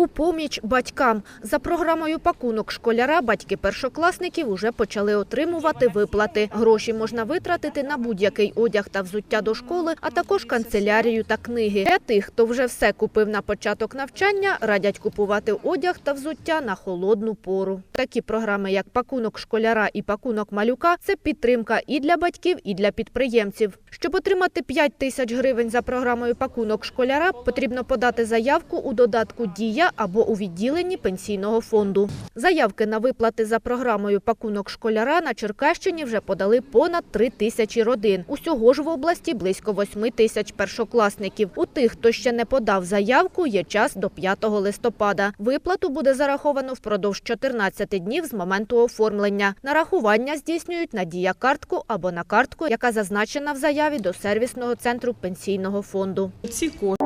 У поміч батькам за програмою пакунок школяра батьки першокласників уже почали отримувати виплати. Гроші можна витратити на будь-який одяг та взуття до школи, а також канцелярію та книги. Для тих, хто вже все купив на початок навчання, радять купувати одяг та взуття на холодну пору. Такі програми, як пакунок школяра і пакунок малюка, це підтримка і для батьків, і для підприємців. Щоб отримати 5 тисяч гривень за програмою пакунок школяра, потрібно подати заявку у додатку Дія або у відділенні пенсійного фонду. Заявки на виплати за програмою пакунок школяра на Черкащині вже подали понад 3 тисячі родин. Усього ж в області близько 8 тисяч першокласників. У тих, хто ще не подав заявку, є час до 5 листопада. Виплату буде зараховано впродовж 14 днів з моменту оформлення. Нарахування здійснюють на дія картку або на картку, яка зазначена в заяві до сервісного центру пенсійного фонду. Ці кошти